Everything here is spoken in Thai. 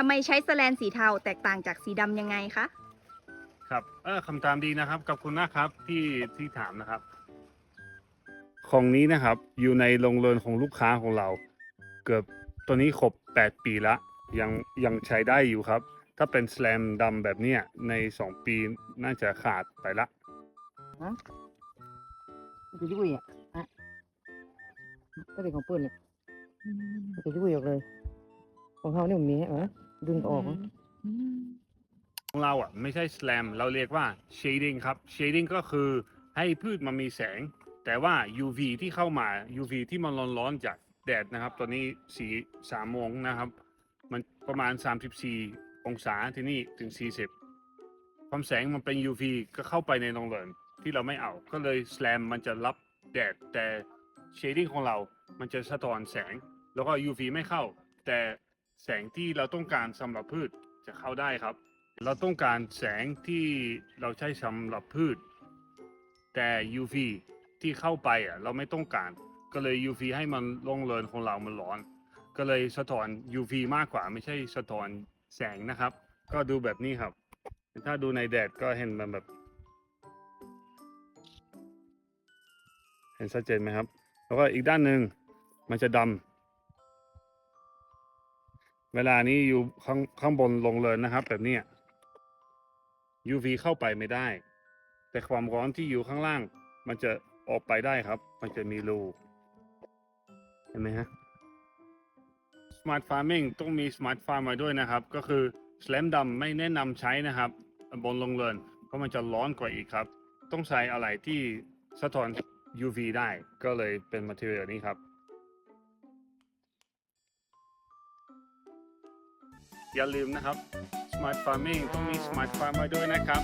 ทำไมใช้สแลนสีเทาแตกต่างจากสีดำยังไงคะ ครับเออคำถามดีนะครับขอบคุณมากครับที่ที่ถามนะครับ ของนี้นะครับอยู่ในโรงเรือนของลูกค้าของเรา เกือบตัวนี้ครบ8 ปีละยังยังใช้ได้อยู่ครับ ถ้าเป็นสแลมดำแบบเนี้ยใน 2 ปีน่าจะขาดไปละมันจะยุ่ยอะอะก็เป็นของเปิ้ลเนี่ยมันจะยุ่ยออกเลย ของเขาเนี่ยมันมีเหรอ ดึงออกเหรอของเราอะไม่ใช่ slam เราเรียกว่า shading ครับ shading ก็คือให้พืชมันมีแสง แต่ว่า UV ที่เข้ามา UV ที่มันร้อนๆจากแดดนะครับ ตอนนี้สีสามโมงนะครับ มันประมาณ 34 องศาที่นี่ถึง 40 ความแสงมันเป็น UV ก็เข้าไปในโรงเรือนที่เราไม่เอา ก็เลย slam มันจะรับแดดแต่ shading ของเรา มันจะสะท้อนแสง แล้วก็ UV ไม่เข้า แต่ แสงที่เราต้องการสำหรับพืชจะเข้าได้ครับ เราต้องการแสงที่เราใช้สำหรับพืช แต่ UV ที่เข้าไปอะเราไม่ต้องการ ก็เลย UV ให้มันลงเรินของเรามันร้อน ก็เลยสะท้อน UV มากกว่าไม่ใช่สะท้อนแสงนะครับ ก็ดูแบบนี้ครับ ถ้าดูในแดดก็เห็นมันแบบ เห็นชัดเจนไหมครับ แล้วก็อีกด้านหนึ่งมันจะดำ เวลานี้อยู่ข้างข้างบนลงเรินนะครับ แบบนี้ UV เข้าไปไม่ได้ แต่ความร้อนที่อยู่ข้างล่าง มันจะออกไปได้ครับ มันจะมีรูเห็นไหมฮะ Smart Farming ต้องมี Smart Farm มาด้วยนะครับ ก็คือ Slam ดำไม่แนะนำใช้นะครับ บนลงเรินเพราะมันจะร้อนกว่าอีกครับ ต้องใช้อะไรที่สะท้อน UV ได้ก็เลยเป็น material นี้ครับ อย่าลืมนะครับ Smart Farming ต้องมี Smart Farm มาด้วยนะครับ